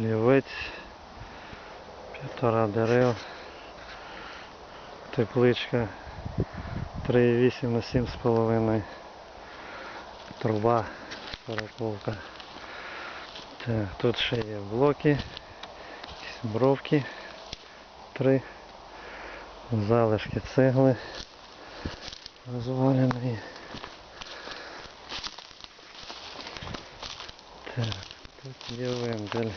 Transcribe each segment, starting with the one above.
Лівець, півтора дерев, тепличка. 3,8 на 7,5 труба, сороковка. Так, тут ще є блоки, бровки, три, залишки цегли. Розваленої. Так, тут є вентиль.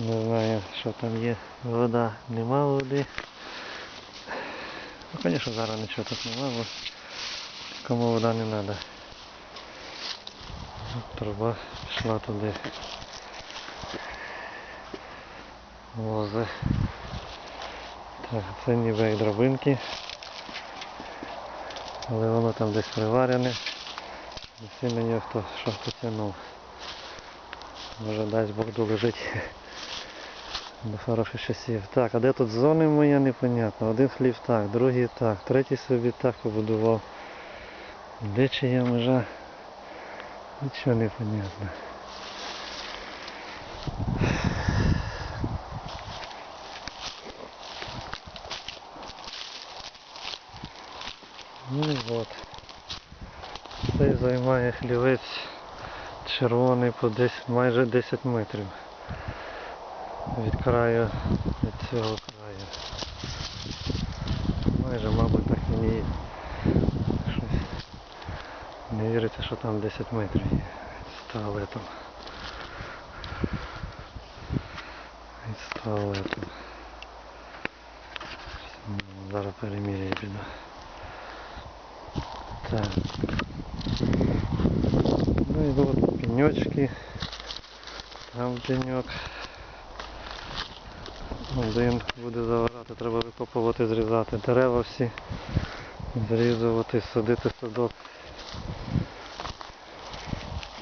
Не знаю, що там є. Вода, нема води. Ну, звісно, зараз нічого тут нема, бо кому вода не треба. Труба пішла туди. Лози. Так, це ніби як дробинки. Але воно там десь приварене. Всі мені хто що потягнув. Може дасть Бог долежить до хороших часів. Так, а де тут зони мої, непонятно. Один хлів так, другий так, третій собі так побудував. Де чия межа? Нічого не понятно. Ну і от. Цей займає хлівець червоний по десь майже 10 метрів від краю від цього краю. Майже, мабуть, так і не є. Щось не віриться, що там 10 метрів є з туалетом. І з туалетом. Зараз переміряю піду. Так. Ну і от пеньочки. Там пеньок. Один буде завирати, треба викопувати, зрізати дерева всі, зрізувати, садити садок.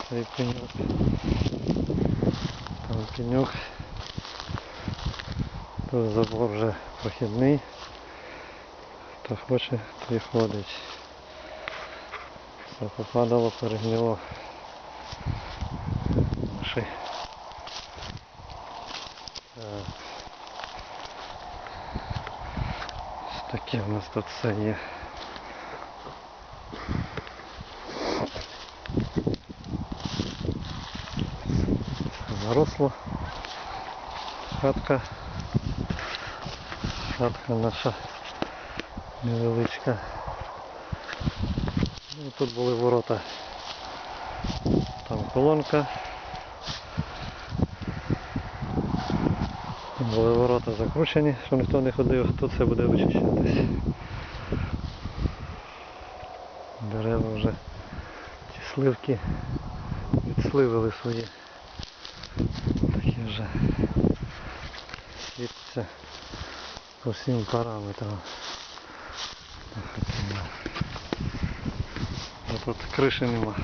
Цей пеньок. Там пеньок. Тут забор вже прохідний. Хто хоче, той ходить. Все попадало, перегнило. Наші. Таке в нас тут все є. Заросло. Хатка. Хатка наша невеличка. Ну, тут були ворота. Там колонка. Були ворота закручені, щоб ніхто не ходив, тут все буде вичищатись. Дерева вже ті сливки відсливили свої. Такі вже світяться по всім параметрам. Тут криші нема.